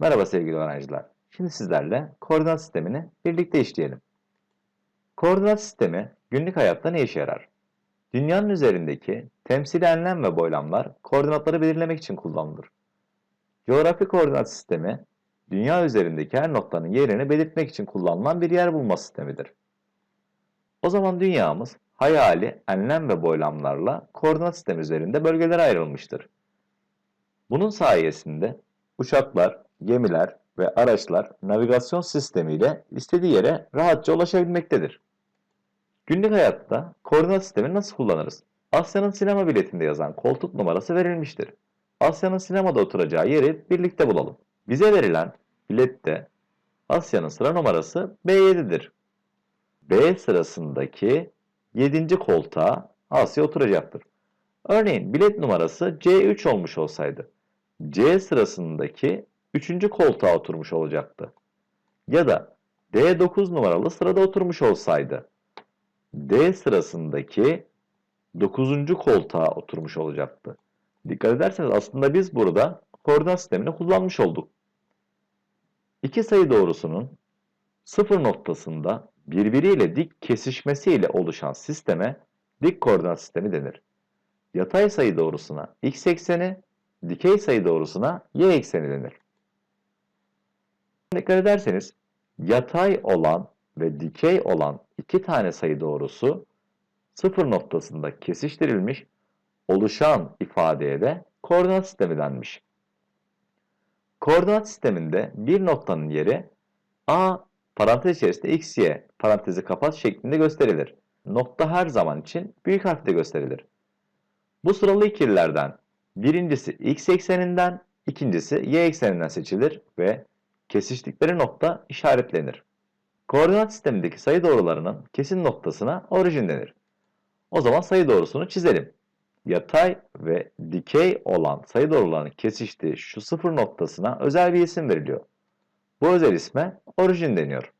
Merhaba sevgili öğrenciler. Şimdi sizlerle koordinat sistemini birlikte işleyelim. Koordinat sistemi günlük hayatta ne işe yarar? Dünyanın üzerindeki temsili enlem ve boylamlar koordinatları belirlemek için kullanılır. Coğrafi koordinat sistemi, dünya üzerindeki her noktanın yerini belirtmek için kullanılan bir yer bulma sistemidir. O zaman dünyamız hayali enlem ve boylamlarla koordinat sistemi üzerinde bölgelere ayrılmıştır. Bunun sayesinde uçaklar, gemiler ve araçlar navigasyon sistemiyle istediği yere rahatça ulaşabilmektedir. Günlük hayatta koordinat sistemini nasıl kullanırız? Asya'nın sinema biletinde yazan koltuk numarası verilmiştir. Asya'nın sinemada oturacağı yeri birlikte bulalım. Bize verilen bilette Asya'nın sıra numarası B7'dir. B sırasındaki 7. koltuğa Asya oturacaktır. Örneğin bilet numarası C3 olmuş olsaydı C sırasındaki 3. koltuğa oturmuş olacaktı. Ya da D9 numaralı sırada oturmuş olsaydı D sırasındaki 9. koltuğa oturmuş olacaktı. Dikkat ederseniz aslında biz burada koordinat sistemini kullanmış olduk. İki sayı doğrusunun sıfır noktasında birbiriyle dik kesişmesiyle oluşan sisteme dik koordinat sistemi denir. Yatay sayı doğrusuna x ekseni, dikey sayı doğrusuna y ekseni denir. Dikkat ederseniz yatay olan ve dikey olan iki tane sayı doğrusu sıfır noktasında kesiştirilmiş oluşan ifadeye de koordinat sistemi denmiş. Koordinat sisteminde bir noktanın yeri a parantez içerisinde x, y parantezi kapat şeklinde gösterilir. Nokta her zaman için büyük harfle gösterilir. Bu sıralı ikililerden birincisi x ekseninden, ikincisi y ekseninden seçilir ve kesiştikleri nokta işaretlenir. Koordinat sistemindeki sayı doğrularının kesin noktasına orijin denir. O zaman sayı doğrusunu çizelim. Yatay ve dikey olan sayı doğrularının kesiştiği şu sıfır noktasına özel bir isim veriliyor. Bu özel isme orijin deniyor.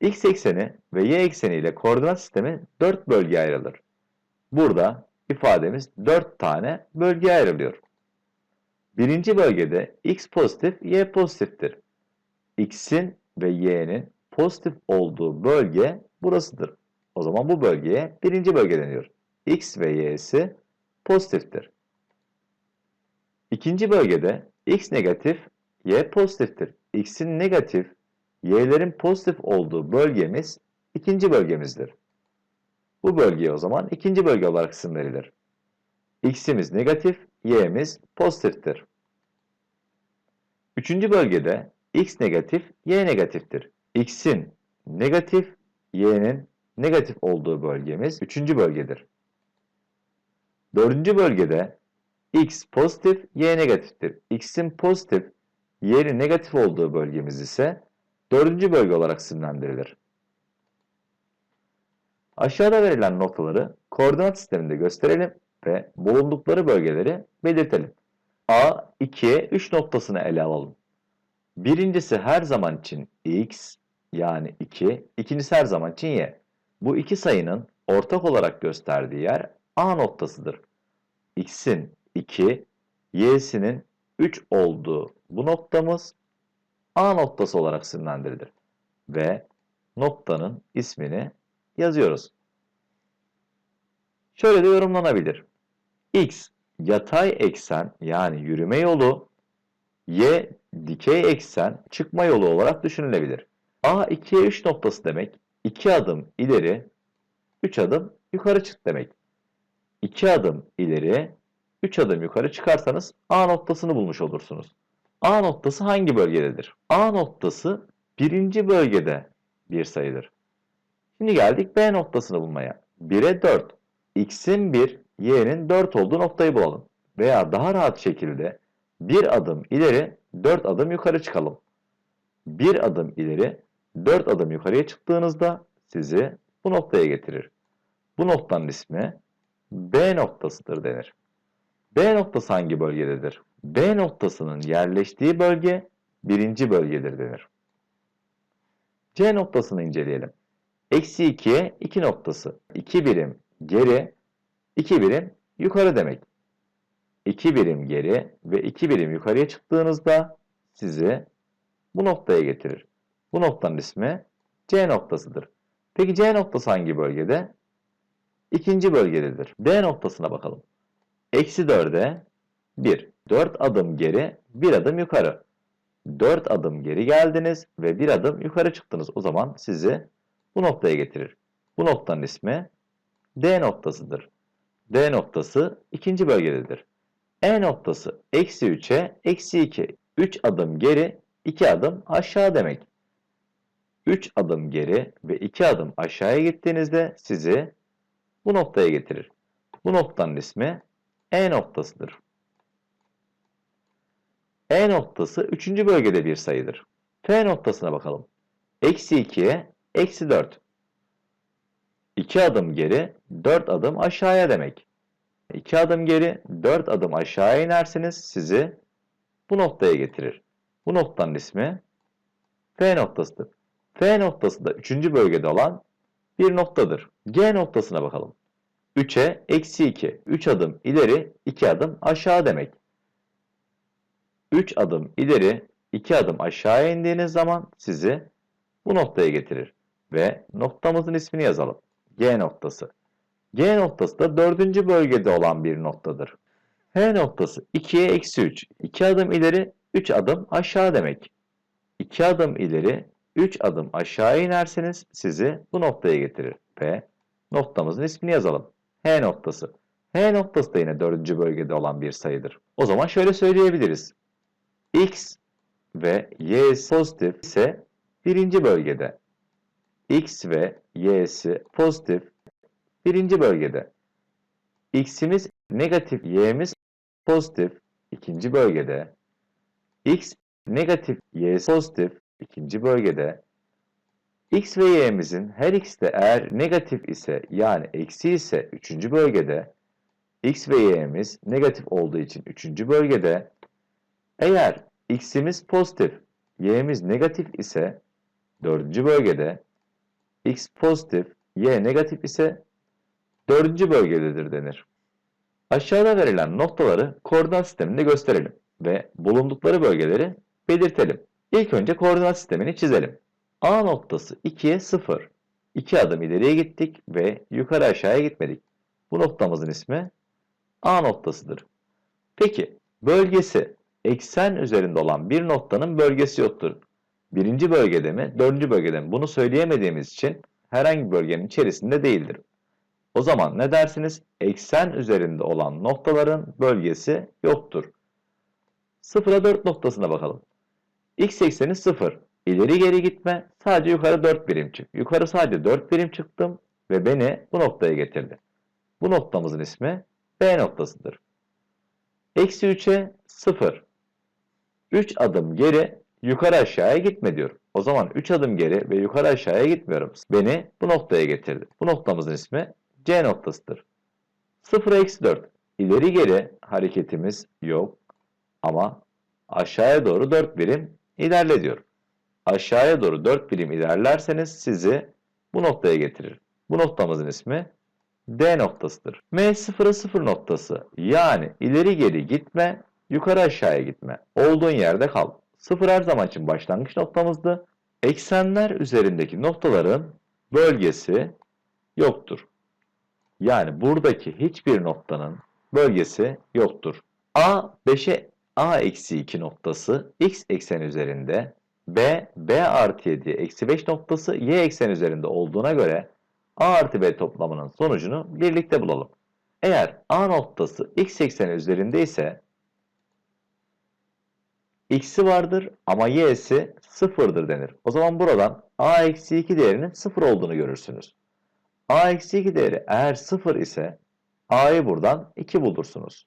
X ekseni ve y ekseni ile koordinat sistemi 4 bölgeye ayrılır. Burada ifademiz 4 tane bölgeye ayrılıyor. Birinci bölgede x pozitif, y pozitiftir. x'in ve y'nin pozitif olduğu bölge burasıdır. O zaman bu bölgeye birinci bölge deniyor. x ve y'si pozitiftir. İkinci bölgede x negatif, y pozitiftir. x'in negatif, y'lerin pozitif olduğu bölgemiz ikinci bölgemizdir. Bu bölgeye o zaman ikinci bölge olarak isim verilir. x'imiz negatif, y'miz pozitiftir. Üçüncü bölgede x negatif, y negatiftir. x'in negatif, y'nin negatif olduğu bölgemiz üçüncü bölgedir. Dördüncü bölgede x pozitif, y negatiftir. x'in pozitif, y'nin negatif olduğu bölgemiz ise dördüncü bölge olarak isimlendirilir. Aşağıda verilen noktaları koordinat sisteminde gösterelim ve bulundukları bölgeleri belirtelim. A, 2'ye 3 noktasını ele alalım. Birincisi her zaman için x yani 2, ikincisi her zaman için y. Bu iki sayının ortak olarak gösterdiği yer A noktasıdır. x'in 2, y'sinin 3 olduğu bu noktamız A noktası olarak isimlendirilir. Ve noktanın ismini yazıyoruz. Şöyle de yorumlanabilir. X yatay eksen yani yürüme yolu, Y dikey eksen çıkma yolu olarak düşünülebilir. A 2'ye 3 noktası demek 2 adım ileri, 3 adım yukarı çık demek. 2 adım ileri, 3 adım yukarı çıkarsanız A noktasını bulmuş olursunuz. A noktası hangi bölgededir? A noktası birinci bölgede bir sayıdır. Şimdi geldik B noktasını bulmaya. 1'e 4. X'in 1, Y'nin 4 olduğu noktayı bulalım. Veya daha rahat şekilde bir adım ileri, 4 adım yukarı çıkalım. Bir adım ileri, 4 adım yukarıya çıktığınızda sizi bu noktaya getirir. Bu noktanın ismi B noktasıdır denir. B noktası hangi bölgededir? B noktasının yerleştiği bölge birinci bölgedir denir. C noktasını inceleyelim. Eksi 2'ye 2 noktası. 2 birim geri, 2 birim yukarı demek. 2 birim geri ve 2 birim yukarıya çıktığınızda sizi bu noktaya getirir. Bu noktanın ismi C noktasıdır. Peki C noktası hangi bölgede? İkinci bölgededir. D noktasına bakalım. Eksi 4'e 1. 4 adım geri, 1 adım yukarı. 4 adım geri geldiniz ve 1 adım yukarı çıktınız. O zaman sizi bu noktaya getirir. Bu noktanın ismi D noktasıdır. D noktası ikinci bölgededir. E noktası eksi 3'e eksi 2. 3 adım geri, 2 adım aşağı demek. 3 adım geri ve 2 adım aşağıya gittiğinizde sizi bu noktaya getirir. Bu noktanın ismi E noktasıdır. E noktası 3. bölgede bir sayıdır. F noktasına bakalım. Eksi 2'ye eksi 4. 2 adım geri, 4 adım aşağıya demek. 2 adım geri, 4 adım aşağıya inerseniz sizi bu noktaya getirir. Bu noktanın ismi F noktasıdır. F noktası da 3. bölgede olan bir noktadır. G noktasına bakalım. 3'e eksi 2. 3 adım ileri, 2 adım aşağı demek. 3 adım ileri, 2 adım aşağıya indiğiniz zaman sizi bu noktaya getirir. Ve noktamızın ismini yazalım. G noktası. G noktası da 4. bölgede olan bir noktadır. H noktası 2'ye eksi 3. 2 adım ileri, 3 adım aşağı demek. 2 adım ileri, 3 adım aşağı inerseniz sizi bu noktaya getirir. Ve noktamızın ismini yazalım. H noktası. H noktası da yine 4. bölgede olan bir sayıdır. O zaman şöyle söyleyebiliriz. X ve Y'si pozitif ise birinci bölgede. X ve Y'si pozitif birinci bölgede. X'imiz negatif, Y'miz pozitif ikinci bölgede. X negatif, Y pozitif ikinci bölgede. X ve Y'mizin her ikisi de eğer negatif ise yani eksi ise üçüncü bölgede. X ve Y'miz negatif olduğu için üçüncü bölgede. Eğer x'imiz pozitif, y'miz negatif ise dördüncü bölgede, x pozitif, y negatif ise dördüncü bölgededir denir. Aşağıda verilen noktaları koordinat sisteminde gösterelim ve bulundukları bölgeleri belirtelim. İlk önce koordinat sistemini çizelim. A noktası 2'ye 0. 2 adım ileriye gittik ve yukarı aşağıya gitmedik. Bu noktamızın ismi A noktasıdır. Peki bölgesi eksen üzerinde olan bir noktanın bölgesi yoktur. Birinci bölgede mi, dördüncü bölgede mi? Bunu söyleyemediğimiz için herhangi bir bölgenin içerisinde değildir. O zaman ne dersiniz? Eksen üzerinde olan noktaların bölgesi yoktur. 0'a 4 noktasına bakalım. X ekseni 0. İleri geri gitme. Sadece yukarı 4 birim çık. Yukarı sadece 4 birim çıktım ve beni bu noktaya getirdi. Bu noktamızın ismi B noktasıdır. Eksi 3'e 0. 3 adım geri yukarı aşağıya gitme diyor. O zaman 3 adım geri ve yukarı aşağıya gitmiyorum. Beni bu noktaya getirdi. Bu noktamızın ismi C noktasıdır. 0 eksi 4. İleri geri hareketimiz yok ama aşağıya doğru 4 birim ilerle diyor. Aşağıya doğru 4 birim ilerlerseniz sizi bu noktaya getirir. Bu noktamızın ismi D noktasıdır. M 0'a 0 noktası yani ileri geri gitme yukarı aşağıya gitme. Olduğun yerde kal. Sıfır her zaman için başlangıç noktamızdı. Eksenler üzerindeki noktaların bölgesi yoktur. Yani buradaki hiçbir noktanın bölgesi yoktur. A 5'e A eksi 2 noktası x eksen üzerinde, B, B artı 7 eksi 5 noktası y eksen üzerinde olduğuna göre A artı B toplamının sonucunu birlikte bulalım. Eğer A noktası x ekseni üzerinde ise x'i vardır ama y'si sıfırdır denir. O zaman buradan a eksi 2 değerinin sıfır olduğunu görürsünüz. a eksi 2 değeri eğer sıfır ise a'yı buradan 2 bulursunuz.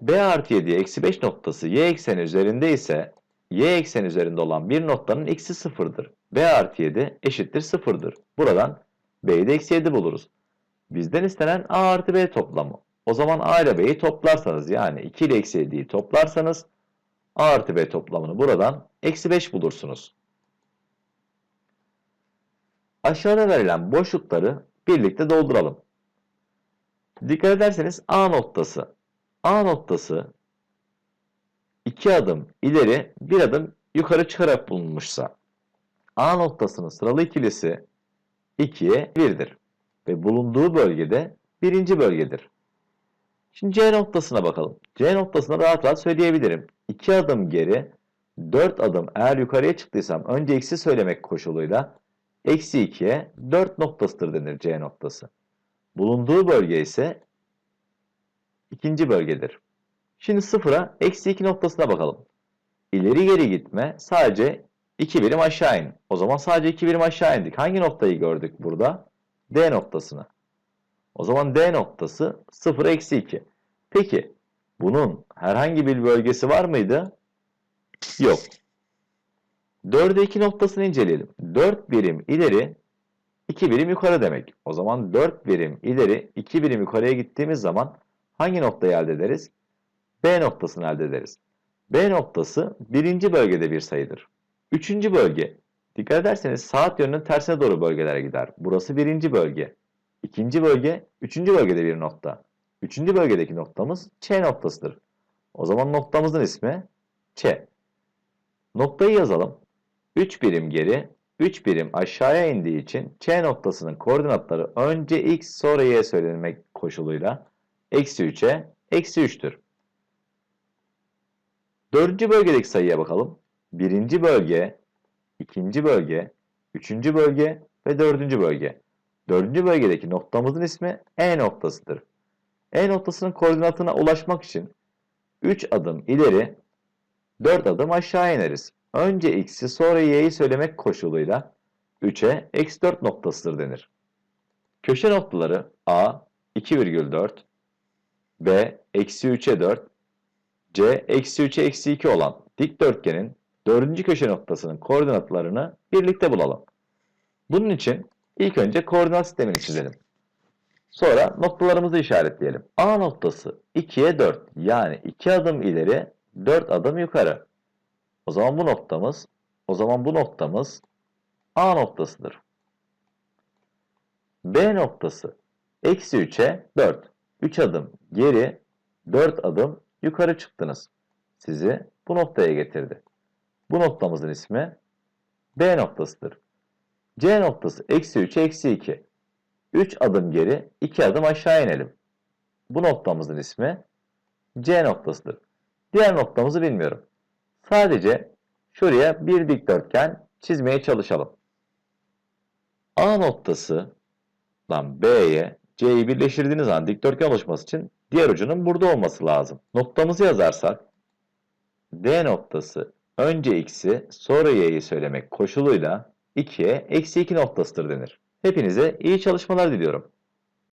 b artı 7 eksi 5 noktası y ekseni üzerinde ise y ekseni üzerinde olan bir noktanın x'i sıfırdır. b artı 7 eşittir sıfırdır. Buradan b'yi de eksi 7 buluruz. Bizden istenen a artı b toplamı. O zaman A ile B'yi toplarsanız yani 2 ile eksi 7'yi toplarsanız A artı B toplamını buradan eksi 5 bulursunuz. Aşağıda verilen boşlukları birlikte dolduralım. Dikkat ederseniz A noktası. A noktası iki adım ileri bir adım yukarı çıkarak bulunmuşsa A noktasının sıralı ikilisi 2'ye 1'dir ve bulunduğu bölgede birinci bölgedir. Şimdi C noktasına bakalım. C noktasına rahat rahat söyleyebilirim. 2 adım geri, 4 adım eğer yukarıya çıktıysam önce eksi söylemek koşuluyla eksi 2'ye 4 noktasıdır denir C noktası. Bulunduğu bölge ise ikinci bölgedir. Şimdi sıfıra eksi 2 noktasına bakalım. İleri geri gitme sadece 2 birim aşağı in. O zaman sadece 2 birim aşağı indik. Hangi noktayı gördük burada? D noktasını. O zaman D noktası 0 eksi 2. Peki bunun herhangi bir bölgesi var mıydı? Yok. 4'e 2 noktasını inceleyelim. 4 birim ileri 2 birim yukarı demek. O zaman 4 birim ileri 2 birim yukarıya gittiğimiz zaman hangi noktayı elde ederiz? B noktasını elde ederiz. B noktası birinci bölgede bir sayıdır. Üçüncü bölge. Dikkat ederseniz saat yönünün tersine doğru bölgelere gider. Burası birinci bölge. İkinci bölge, üçüncü bölgede bir nokta. Üçüncü bölgedeki noktamız Ç noktasıdır. O zaman noktamızın ismi Ç. Noktayı yazalım. 3 birim geri, 3 birim aşağıya indiği için Ç noktasının koordinatları önce x sonra y söylenmek koşuluyla eksi 3'e eksi 3'tür. Dördüncü bölgedeki sayıya bakalım. Birinci bölge, ikinci bölge, üçüncü bölge ve dördüncü bölge. Dördüncü bölgedeki noktamızın ismi E noktasıdır. E noktasının koordinatına ulaşmak için 3 adım ileri, 4 adım aşağı ineriz. Önce x'i sonra y'yi söylemek koşuluyla 3'e eksi 4 noktasıdır denir. Köşe noktaları A 2,4, B eksi 3'e 4, C eksi 3'e eksi 2 olan dikdörtgenin dördüncü köşe noktasının koordinatlarını birlikte bulalım. Bunun için ilk önce koordinat sistemini çizelim. Sonra noktalarımızı işaretleyelim. A noktası 2'ye 4 yani 2 adım ileri 4 adım yukarı. O zaman bu noktamız o zaman bu noktamız A noktasıdır. B noktası eksi 3'e 4. 3 adım geri 4 adım yukarı çıktınız. Sizi bu noktaya getirdi. Bu noktamızın ismi B noktasıdır. C noktası eksi 3 eksi 2. 3 adım geri 2 adım aşağı inelim. Bu noktamızın ismi C noktasıdır. Diğer noktamızı bilmiyorum. Sadece şuraya bir dikdörtgen çizmeye çalışalım. A noktasından B'ye C'yi birleştirdiğiniz zaman dikdörtgen oluşması için diğer ucunun burada olması lazım. Noktamızı yazarsak D noktası önce x'i sonra y'yi söylemek koşuluyla 2'ye eksi 2 noktasıdır denir. Hepinize iyi çalışmalar diliyorum.